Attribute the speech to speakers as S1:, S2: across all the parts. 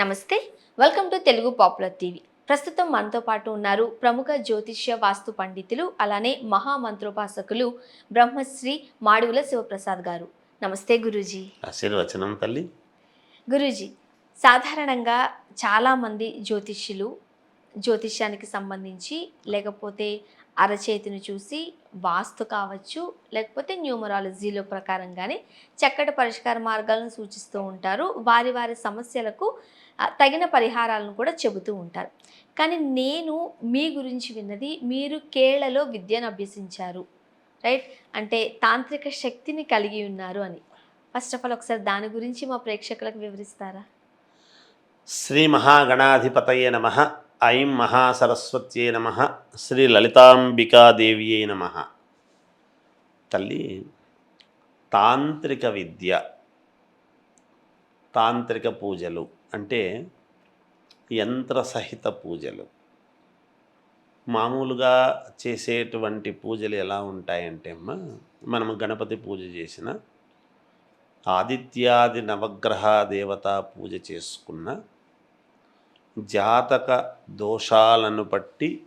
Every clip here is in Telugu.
S1: నమస్తే. Welcome to Telugu popular TV ప్రస్తుతం మనతో పాటు ఉన్నారు ప్రముఖ జ్యోతిష్య వాస్తు పండితులు అలానే మహామంత్రోపాసకులు బ్రహ్మశ్రీ మాడుగుల శివప్రసాద్ గారు. నమస్తే గురూజీ.
S2: ఆశీర్వచనం తల్లి.
S1: గురూజీ సాధారణంగా చాలామంది జ్యోతిష్యులు జ్యోతిష్యానికి సంబంధించి లేకపోతే అరచేతిని చూసి వాస్తు కావచ్చు లేకపోతే న్యూమరాలజీలో ప్రకారంగానే చక్కటి పరిష్కార మార్గాలను సూచిస్తూ ఉంటారు. వారి వారి సమస్యలకు తగిన పరిహారాలను కూడా చెబుతూ ఉంటారు. కానీ నేను మీ గురించి విన్నది మీరు కేరళలో విద్యను అభ్యసించారు. రైట్? అంటే తాంత్రిక శక్తిని కలిగి ఉన్నారు అని. ఫస్ట్ ఆఫ్ ఆల్ ఒకసారి దాని గురించి మా ప్రేక్షకులకు వివరిస్తారా?
S2: శ్రీ మహాగణాధిపతయే నమ. ఐం మహాసరస్వత్యే నమ. శ్రీ లలితాంబికాదేవియే నమ. తల్లి తాంత్రిక విద్య తాంత్రిక పూజలు అంటే యంత్రసహిత పూజలు. మామూలుగా చేసేటువంటి పూజలు ఎలా ఉంటాయంటే అమ్మ మనం గణపతి పూజ చేసిన ఆదిత్యాది నవగ్రహ దేవతా పూజ చేసుకున్న జాతక దోషాలను బట్టి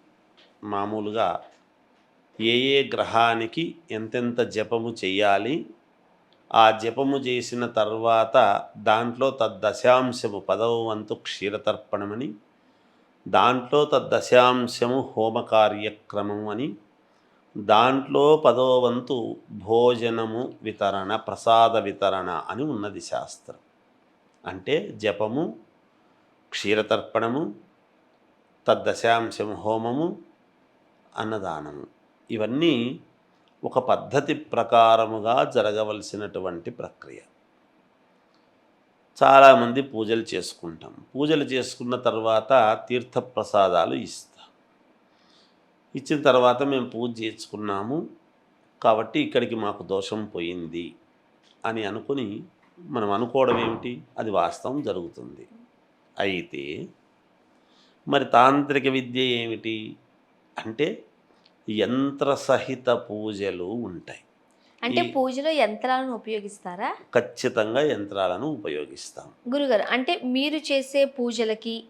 S2: మామూలుగా ఏ ఏ గ్రహానికి ఎంతెంత జపము చేయాలి ఆ జపము చేసిన తర్వాత దాంట్లో తద్దశాంశము పదవ వంతు క్షీరతర్పణమని దాంట్లో తద్దశాంశము హోమ కార్యక్రమం అని దాంట్లో పదో వంతు భోజనము వితరణ ప్రసాద వితరణ అని ఉన్నది శాస్త్రం. అంటే జపము క్షీరతర్పణము తద్దశాంశం హోమము అన్నదానము. ఇవన్నీ ఒక పద్ధతి ప్రకారముగా జరగవలసినటువంటి ప్రక్రియ. చాలామంది పూజలు చేసుకుంటాం. పూజలు చేసుకున్న తర్వాత తీర్థప్రసాదాలు ఇస్తాం. ఇచ్చిన తర్వాత మేము పూజ చేసుకున్నాము. కాబట్టి ఇక్కడికి మాకు దోషం పోయింది అని అనుకుని మనం అనుకోవడం ఏమిటి అది వాస్తవం జరుగుతుంది. అయితే మరి తాంత్రిక విద్య ఏమిటి? అంటే యంత్రసహిత పూజలు ఉంటాయి.
S1: అంటే పూజలో యంత్రాలను ఉపయోగిస్తారా?
S2: ఖచ్చితంగా యంత్రాలను ఉపయోగిస్తాం.
S1: గురుగారు అంటే మీరు చేసే పూజలకి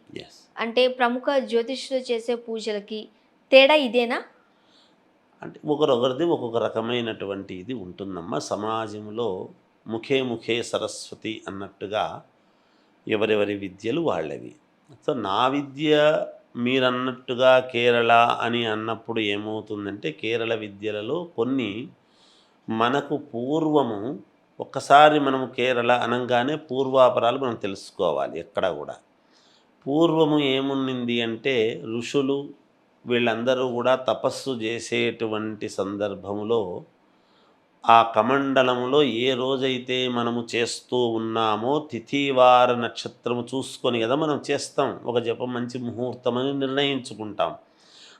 S1: అంటే ప్రముఖ జ్యోతిష్యులు చేసే పూజలకి తేడా ఇదేనా?
S2: అంటే ఒకరొకరిది ఒక్కొక్క రకమైనటువంటి ఇది ఉంటుందమ్మా. సమాజంలో ముఖే ముఖే సరస్వతి అన్నట్టుగా ఎవరెవరి విద్యలు వాళ్ళవి. సో నా విద్య మీరన్నట్టుగా కేరళ అని అన్నప్పుడు ఏమవుతుందంటే కేరళ విద్యలలో కొన్ని మనకు పూర్వము ఒక్కసారి మనము కేరళ అనగానే పూర్వాపరాలు మనం తెలుసుకోవాలి ఎక్కడ కూడా. పూర్వము ఏమున్నింది అంటే ఋషులు వీళ్ళందరూ కూడా తపస్సు చేసేటువంటి సందర్భంలో ఆ కమండలంలో ఏ రోజైతే మనము చేస్తూ ఉన్నామో తిథివార నక్షత్రము చూసుకొని కదా మనం చేస్తాం. ఒక జపం మంచి ముహూర్తం అని నిర్ణయించుకుంటాం.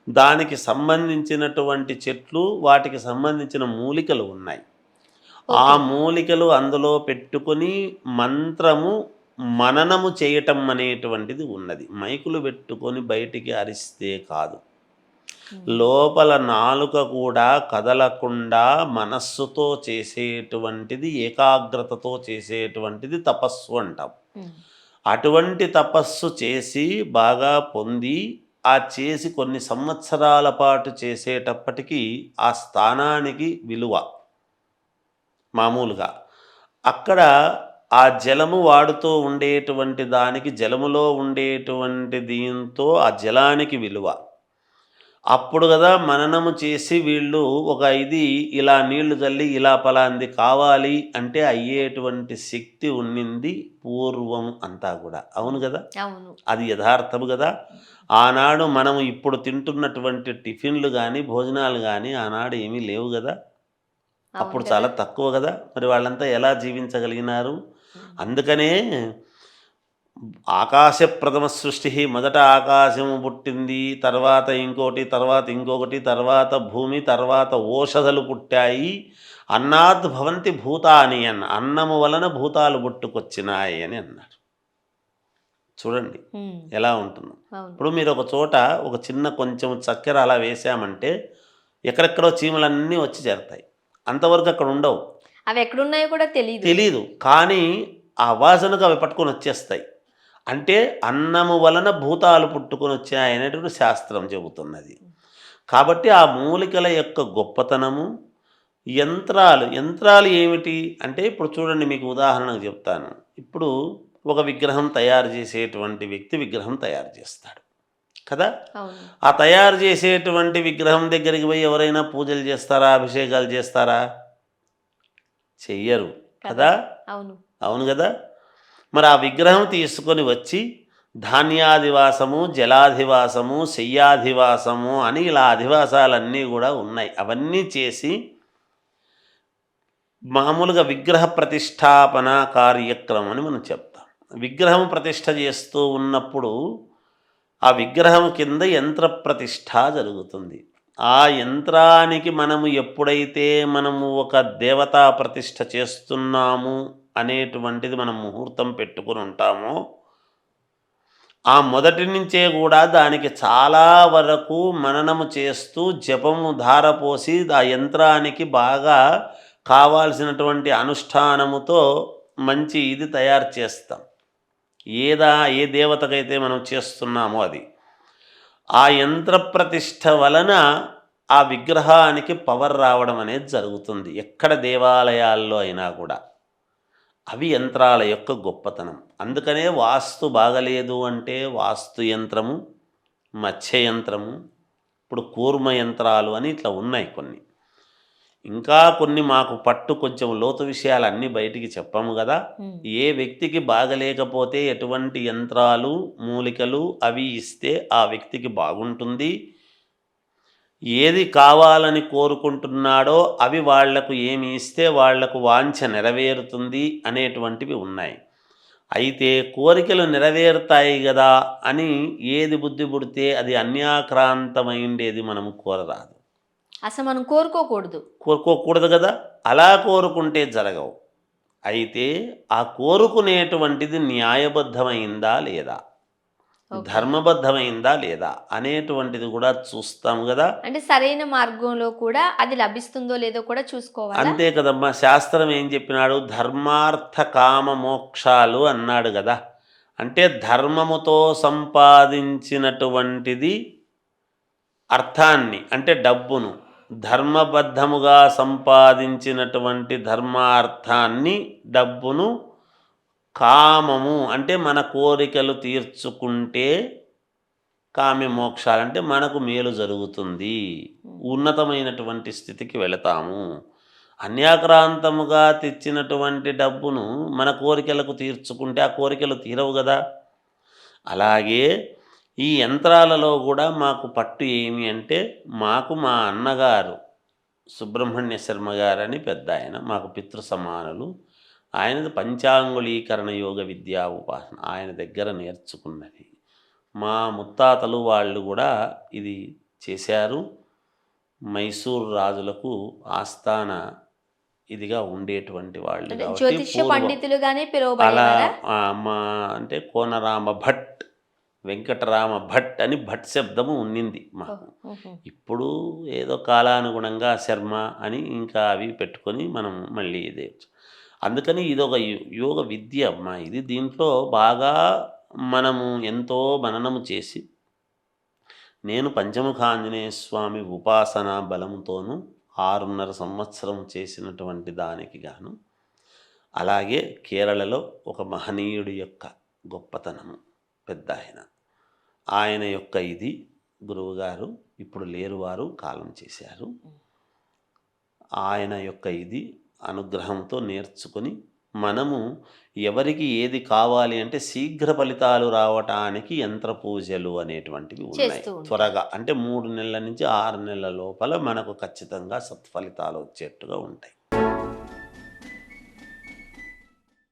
S2: దానికి సంబంధించినటువంటి చెట్లు వాటికి సంబంధించిన మూలికలు ఉన్నాయి. ఆ. మూలికలు అందులో పెట్టుకొని మంత్రము మననము చేయటం అనేటువంటిది ఉన్నది. మైకులు పెట్టుకొని బయటికి అరిస్తే కాదు. లోపల నాలుక కూడా కదలకుండా మనస్సుతో చేసేటువంటిది ఏకాగ్రతతో చేసేటువంటిది తపస్సు అంటాం. అటువంటి తపస్సు చేసి బాగా పొంది ఆ చేసి కొన్ని సంవత్సరాల పాటు చేసేటప్పటికీ ఆ స్థానానికి విలువ మామూలుగా. అక్కడ ఆ జలము వాడుతూ ఉండేటువంటి దానికి జలములో ఉండేటువంటి దీంతో ఆ జలానికి విలువ. అప్పుడు కదా మననము చేసి వీళ్ళు ఒక ఇది ఇలా నీళ్ళు చల్లి ఇలా పలాంది కావాలి అంటే అయ్యేటువంటి శక్తి ఉన్నింది పూర్వం అంతా కూడా. అవును కదా? అది యథార్థము కదా? ఆనాడు మనం ఇప్పుడు తింటున్నటువంటి టిఫిన్లు కానీ భోజనాలు కానీ ఆనాడు ఏమీ లేవు కదా? అప్పుడు? చాలా తక్కువ కదా? మరి వాళ్ళంతా ఎలా జీవించగలిగినారు. అందుకనే ఆకాశ ప్రథమ సృష్టి మొదట ఆకాశము పుట్టింది తర్వాత ఇంకోటి తర్వాత ఇంకొకటి తర్వాత భూమి తర్వాత ఓషధలు పుట్టాయి. అన్నాద్ భవంతి భూతాని అన్న అన్నము వలన భూతాలు పుట్టుకొచ్చినాయి అని అన్నారు చూడండి. ఎలా ఉంటుందో. ఇప్పుడు మీరు ఒక చోట ఒక చిన్న కొంచెం చక్కెర అలా వేసామంటే ఎక్కడెక్కడో చీమలన్నీ వచ్చి చేరతాయి. అంతవరకు అక్కడ ఉండవు.
S1: అవి ఎక్కడున్నాయో కూడా తెలియదు
S2: తెలీదు. కానీ ఆ వాసనకు అవి పట్టుకొని వచ్చేస్తాయి. అంటే అన్నము వలన భూతాలు పుట్టుకొని వచ్చాయనేటువంటి శాస్త్రం చెబుతున్నది. కాబట్టి ఆ మూలికల యొక్క గొప్పతనము యంత్రాలు యంత్రాలు ఏమిటి? అంటే ఇప్పుడు చూడండి మీకు ఉదాహరణకు చెప్తాను. ఇప్పుడు ఒక విగ్రహం తయారు చేసేటువంటి వ్యక్తి విగ్రహం తయారు చేస్తాడు కదా? ఆ తయారు చేసేటువంటి విగ్రహం దగ్గరికి పోయి ఎవరైనా పూజలు చేస్తారా అభిషేకాలు చేస్తారా? చెయ్యరు కదా?
S1: అవును.
S2: అవును కదా? మరి ఆ విగ్రహం తీసుకొని వచ్చి ధాన్యాధివాసము జలాధివాసము శయ్యాధివాసము అని ఇలా అధివాసాలన్నీ కూడా ఉన్నాయి. అవన్నీ చేసి మామూలుగా విగ్రహ ప్రతిష్టాపన కార్యక్రమం అని మనం చెప్తాం. విగ్రహం ప్రతిష్ట చేస్తూ ఉన్నప్పుడు ఆ విగ్రహం కింద యంత్ర ప్రతిష్ట జరుగుతుంది. ఆ యంత్రానికి మనము ఎప్పుడైతే మనము ఒక దేవతా ప్రతిష్ట చేస్తున్నాము అనేటువంటిది మనం ముహూర్తం పెట్టుకుని ఉంటామో. ఆ మొదటి నుంచే కూడా దానికి చాలా వరకు మననము చేస్తూ జపము ధారపోసి ఆ యంత్రానికి బాగా కావాల్సినటువంటి అనుష్ఠానముతో మంచి ఇది తయారు చేస్తాం. ఏదా ఏ దేవతకైతే మనం చేస్తున్నామో అది. ఆ యంత్ర ప్రతిష్ట వలన ఆ విగ్రహానికి పవర్ రావడం అనేది జరుగుతుంది. ఎక్కడ దేవాలయాల్లో అయినా కూడా. అవి యంత్రాల యొక్క గొప్పతనం. అందుకనే వాస్తు బాగలేదు అంటే వాస్తు యంత్రము మత్స్య యంత్రము ఇప్పుడు కూర్మ యంత్రాలు అని ఇట్లా ఉన్నాయి కొన్ని. ఇంకా కొన్ని మాకు పట్టు కొంచెం లోతు విషయాలు అన్నీ బయటికి చెప్పాము కదా. ఏ వ్యక్తికి బాగలేకపోతే ఎటువంటి యంత్రాలు మూలికలు అవి ఇస్తే ఆ వ్యక్తికి బాగుంటుంది. ఏది కావాలని కోరుకుంటున్నాడో అవి వాళ్ళకు ఏమి ఇస్తే వాళ్ళకు వాంఛ నెరవేరుతుంది అనేటువంటివి ఉన్నాయి. అయితే కోరికలు నెరవేరుతాయి కదా అని ఏది బుద్ధి పుడితే అది అన్యాక్రాంతమైండేది మనం కోరరాదు.
S1: అసలు మనం కోరుకోకూడదు.
S2: కోరుకోకూడదు కదా అలా కోరుకుంటే జరగవు. అయితే ఆ కోరుకునేటువంటిది న్యాయబద్ధమైందా లేదా. ధర్మబద్ధమైందా లేదా అనేటువంటిది కూడా చూస్తాం కదా.
S1: అంటే సరైన మార్గంలో కూడా అది లభిస్తుందో లేదో కూడా చూసుకోవాలా?
S2: అంతే కదమ్మా శాస్త్రం ఏం చెప్పినాడు? ధర్మార్థ కామ మోక్షాలు అన్నాడు కదా. అంటే ధర్మముతో సంపాదించినటువంటిది అర్థాన్ని అంటే డబ్బును ధర్మబద్ధముగా సంపాదించినటువంటి ధర్మార్థాన్ని డబ్బును కామము అంటే మన కోరికలు తీర్చుకుంటే కామ్య మోక్షాలు అంటే మనకు మేలు జరుగుతుంది. ఉన్నతమైనటువంటి స్థితికి వెళతాము. అన్యాక్రాంతముగా తెచ్చినటువంటి డబ్బును మన కోరికలకు తీర్చుకుంటే ఆ కోరికలు తీరవు కదా. అలాగే ఈ యంత్రాలలో కూడా మాకు పట్టు ఏమి అంటే మాకు మా అన్నగారు సుబ్రహ్మణ్య శర్మ గారని పెద్ద ఆయన మాకు పితృ సమానులు ఆయనది పంచాంగులీకరణ యోగ విద్యా ఉపాసన. ఆయన దగ్గర నేర్చుకున్నది. మా ముత్తాతలు వాళ్ళు కూడా ఇది చేశారు. మైసూర్ రాజులకు ఆస్థాన ఇదిగా ఉండేటువంటి వాళ్ళు
S1: పండితులుగానే
S2: అలా మా అంటే కోనరామ భట్ వెంకటరామ భట్ అని భట్ శబ్దము ఉన్నింది మాకు. ఇప్పుడు ఏదో కాలానుగుణంగా శర్మ అని ఇంకా అవి పెట్టుకొని మనం మళ్ళీ ఇదే అందుకని ఇది ఒక యోగ విద్య అమ్మా. ఇది దీంట్లో బాగా మనము ఎంతో మననము చేసి నేను పంచముఖ ఆంజనేయ స్వామి ఉపాసన బలంతోనూ ఆరున్నర సంవత్సరం చేసినటువంటి దానికి గాను అలాగే కేరళలో ఒక మహనీయుడి యొక్క గొప్పతనము పెద్ద ఆయన ఆయన యొక్క ఇది గురువుగారు ఇప్పుడు లేరు వారు కాలం చేశారు. ఆయన యొక్క ఇది అనుగ్రహంతో నేర్చుకొని మనము ఎవరికి ఏది కావాలి అంటే శీఘ్ర ఫలితాలు రావటానికి యంత్ర పూజలు అనేటువంటివి ఉన్నాయి. త్వరగా అంటే మూడు నెలల నుంచి ఆరు నెలల లోపల మనకు ఖచ్చితంగా సత్ఫలితాలు వచ్చేట్టుగా ఉంటాయి